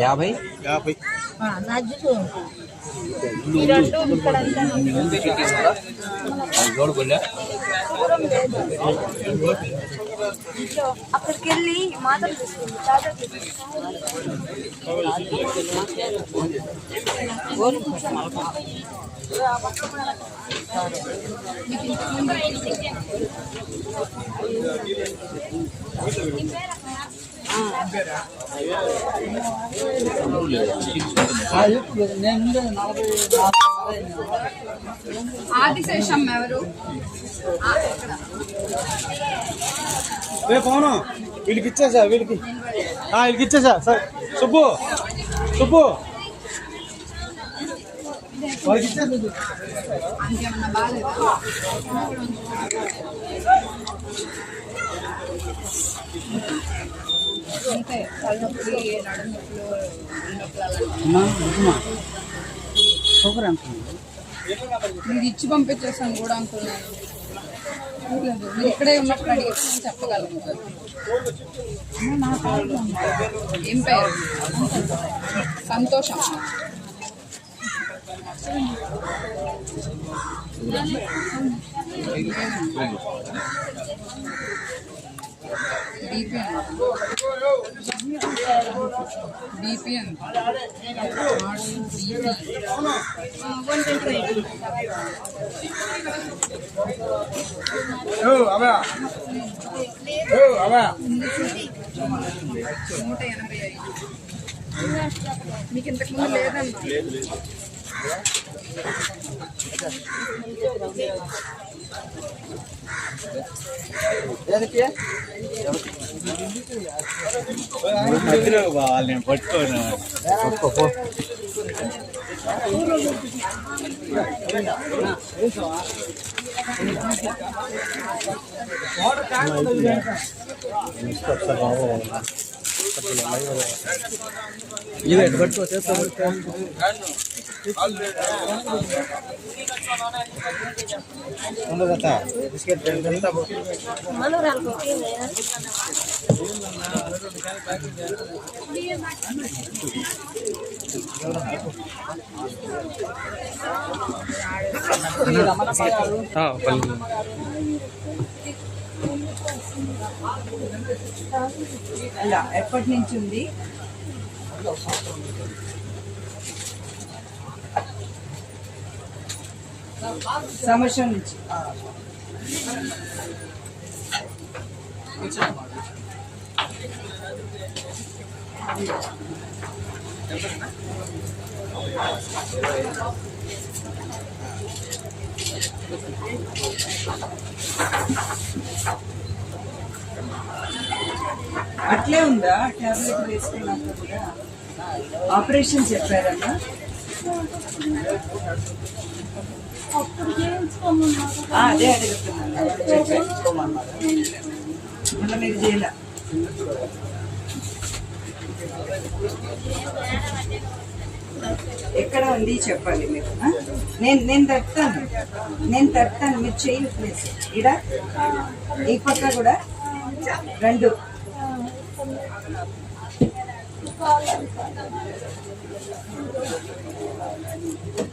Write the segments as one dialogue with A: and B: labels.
A: యాభై
B: యాభై
C: అక్కడికి వెళ్ళి మాత్రం తీసుకుంది చార్జర్
D: ఆదిశేషం ఎవరు?
B: రే పవను వీళ్ళకి ఇచ్చేసా వీళ్ళకి వీళ్ళకి ఇచ్చేసా సరే. సుబ్బు సుబ్బు. వాళ్ళకి ఇచ్చేసా
D: అంతే తలనొప్పి నొప్పులు ఇచ్చి పంపించేసాను కూడా అనుకున్నాను మీరు ఇక్కడే ఉన్నప్పుడు అడిగితే చెప్పగలను ఏం పేరు? సంతోషం. బీపీ బీపీ ఎంత నూట ఎనభై ఐదు మీకు ఇంతకు ముందు లేదన్నా
B: మధ్యలో వాళ్ళు నేను పట్టుకోను
A: ఇవే పట్టుకోతే పట్టుకో బిస్కెట్ ఎంత
C: మనోరాలకు
D: అలా ఎప్పటి నుంచి ఉంది? సంవత్సరం నుంచి. అట్లే ఉందా టాబ్లెట్ వేసుకున్నాక కూడా ఆపరేషన్ చెప్పారన్నా అదే అడుగుతున్నాను చెప్పేసుకోమన్నారు మళ్ళీ మీరు చేయాల ఎక్కడ ఉంది చెప్పాలి మీరు నేను నేను తడతాను నేను తడతాను మీరు చేయి ప్లీజ్ ఇడ ఈ పక్క కూడా? రెండు.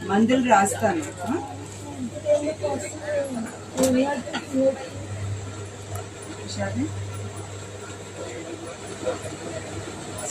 D: మందులు రాస్తాను ఆ?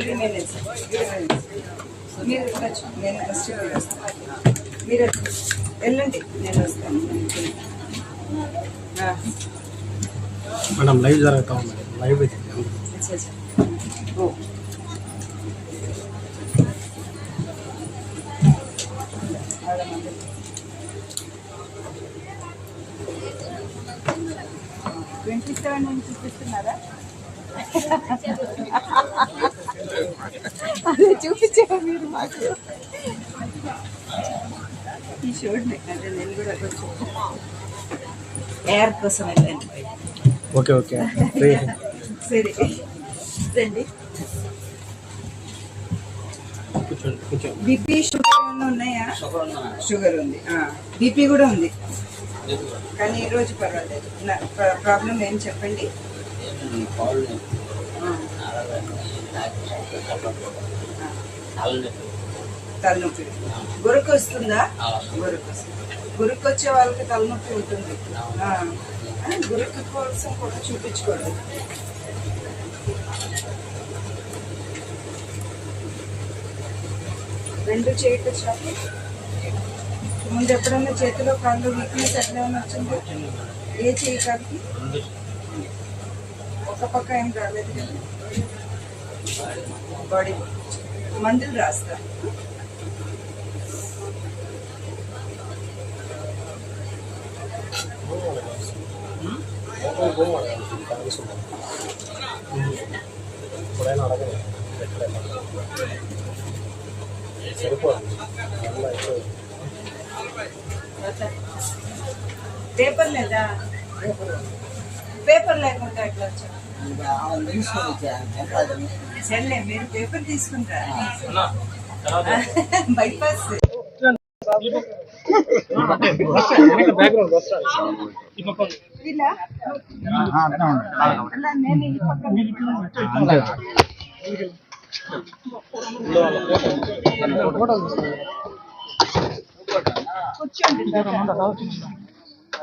D: Remain inside. మీరు నేను ఫస్ట్ వస్తాను మీరు వెళ్ళండి నేను వస్తాను
B: మేడం లైవ్ జరుగుతా ఉంది లైవ్ అయితే.
D: ఓ. సెవెన్ అని చూపిస్తున్నారా? అదే చూపించారు మీరు మాకు? ఈ షోడ్ అంటే నేను కూడా కొంచెం ఎయిర్ కోసం వెళ్ళాను.
B: Okay okay.
D: సరే. రండి. బీపీ షుగర్ ఏమైనా ఉన్నాయా? షుగర్ ఉంది. బీపీ కూడా ఉంది. కానీ ఈ రోజు పర్వాలేదు. నా ప్ర- ప్రాబ్లం ఏం చెప్పండి. తలనొప్పి గురకు వస్తుందా గురకు వస్తుంది గురకు వచ్చే వాళ్ళకి తలనొప్పి ఉంటుంది. గురకు కోసం కూడా చూపించుకోండి రెండు చేయటం ముందు ఎప్పుడైనా చేతిలో కాళ్ళు వీక్నెస్ ఎట్లా ఏమైనా వచ్చింది? ఏ చేయి ఒక పక్క ఏం రాలేదు కదా. బాడీ మందులు రాస్తా.
B: ఎప్పుడైనా అడగలేదు. సరిపోదు.
D: పేపర్ లేదా? పేపర్ లేకుండా ఎట్లా వచ్చా సర్లే మీరు పేపర్ తీసుకుంటారా? బైపాస్.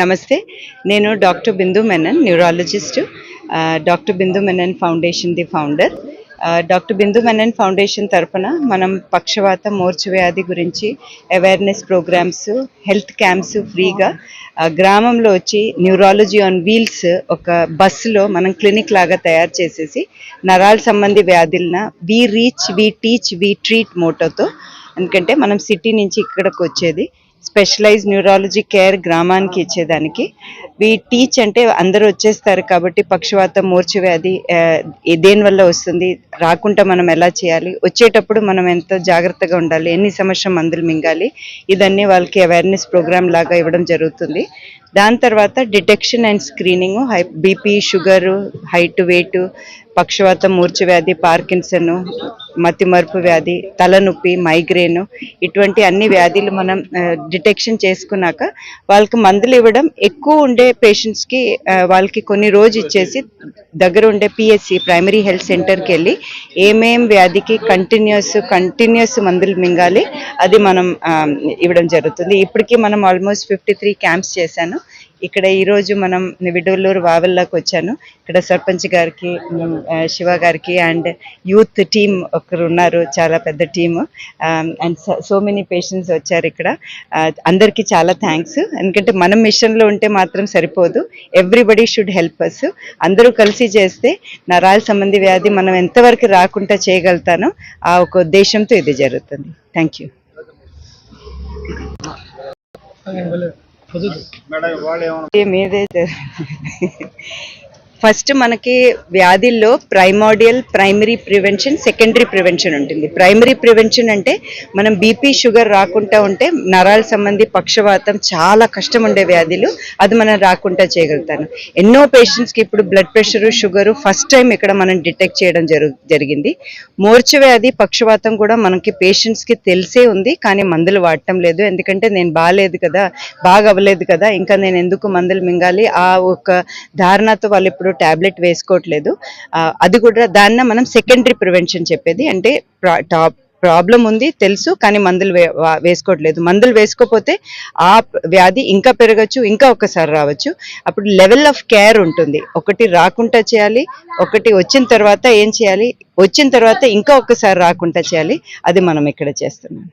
E: నమస్తే నేను doctor Bindu Menon neurologist doctor Bindu Menon Foundation the founder. Doctor Bindu Menon Foundation తరపున మనం పక్షవాత మూర్ఛ వ్యాధి గురించి అవేర్నెస్ ప్రోగ్రామ్స్ హెల్త్ క్యాంప్స్ ఫ్రీగా గ్రామంలో వచ్చి న్యూరాలజీ ఆన్ వీల్స్ ఒక బస్సులో మనం క్లినిక్ లాగా తయారు చేసేసి నరాల సంబంధి వ్యాధులన we reach we teach we treat మోటోతో ఎందుకంటే మనం సిటీ నుంచి ఇక్కడికి వచ్చేది స్పెషలైజ్ న్యూరాలజీ కేర్ గ్రామానికి ఇచ్చేదానికి. వీ టీచ్ అంటే అందరూ వచ్చేస్తారు కాబట్టి పక్షవాతం మూర్ఛ వ్యాధి దేనివల్ల వస్తుంది రాకుండా మనం ఎలా చేయాలి వచ్చేటప్పుడు మనం ఎంత జాగ్రత్తగా ఉండాలి ఎన్ని సంవత్సరం మందులు మింగాలి ఇదన్నీ వాళ్ళకి అవేర్నెస్ ప్రోగ్రామ్ లాగా ఇవ్వడం జరుగుతుంది. దాని తర్వాత detection and screening high BP sugar height weight పక్షవాతం మూర్ఛ వ్యాధి పార్కిన్సన్ మతిమరుపు వ్యాధి తలనొప్పి మైగ్రేన్ ఇటువంటి అన్ని వ్యాధులు మనం డిటెక్షన్ చేసుకున్నాక వాళ్ళకి మందులు ఇవ్వడం ఎక్కువ ఉండే పేషెంట్స్కి వాళ్ళకి కొన్ని రోజు ఇచ్చేసి దగ్గర ఉండే పిఎస్సి ప్రైమరీ హెల్త్ సెంటర్కి వెళ్ళి ఏమేం వ్యాధికి కంటిన్యూస్ కంటిన్యూస్ మందులు మింగాలి అది మనం ఇవ్వడం జరుగుతుంది. ఇప్పటికీ మనం ఆల్మోస్ట్ ఫిఫ్టీ త్రీ క్యాంప్స్ చేశాను. ఇక్కడ ఈరోజు మనం విడవలూరు వావెల్లోకి వచ్చాను. ఇక్కడ సర్పంచ్ గారికి శివ గారికి అండ్ యూత్ టీమ్ ఒకరు ఉన్నారు చాలా పెద్ద team. And so many patients వచ్చారు ఇక్కడ. అందరికీ చాలా థ్యాంక్స్. ఎందుకంటే మనం మిషన్లో ఉంటే మాత్రం సరిపోదు. ఎవ్రీబడి షుడ్ హెల్ప్ అస్ అందరూ కలిసి చేస్తే నరాల సంబంధి వ్యాధి మనం ఎంతవరకు రాకుండా చేయగలుగుతానో ఆ ఒక ఉద్దేశంతో ఇది జరుగుతుంది. థ్యాంక్ యూ
B: మేడం వాళ్ళు ఏమన్నా
E: మీదే ఫస్ట్ మనకి వ్యాధుల్లో primordial primary prevention secondary prevention ఉంటుంది. ప్రైమరీ ప్రివెన్షన్ అంటే మనం బీపీ షుగర్ రాకుండా ఉంటే నరాల సంబంధి పక్షవాతం చాలా కష్టం ఉండే వ్యాధులు. అది మనం రాకుండా చేయగలుగుతాను ఎన్నో పేషెంట్స్కి ఇప్పుడు blood pressure sugar first time ఇక్కడ మనం డిటెక్ట్ చేయడం జరిగింది. మోర్చ వ్యాధి పక్షవాతం కూడా మనకి పేషెంట్స్కి తెలిసే ఉంది కానీ మందులు వాడటం లేదు. ఎందుకంటే నేను బాగాలేదు కదా బాగా అవ్వలేదు కదా ఇంకా నేను ఎందుకు మందులు మింగాలి? ఆ ఒక ధారణతో వాళ్ళు ఇప్పుడు టాబ్లెట్ వేసుకోవట్లేదు. అది కూడా దాన్న మనం సెకండరీ ప్రివెన్షన్ చెప్పేది. అంటే ప్రా- టాప్ ప్రాబ్లం ఉంది తెలుసు కానీ మందులు వేసుకోవట్లేదు. మందులు వేసుకోకపోతే ఆ వ్యాధి ఇంకా పెరగచ్చు ఇంకా ఒకసారి రావచ్చు. అప్పుడు లెవెల్ ఆఫ్ కేర్ ఉంటుంది. ఒకటి రాకుండా చేయాలి ఒకటి వచ్చిన తర్వాత ఏం చేయాలి వచ్చిన తర్వాత ఇంకా ఒకసారి రాకుండా చేయాలి. అది మనం ఇక్కడ చేస్తున్నాం.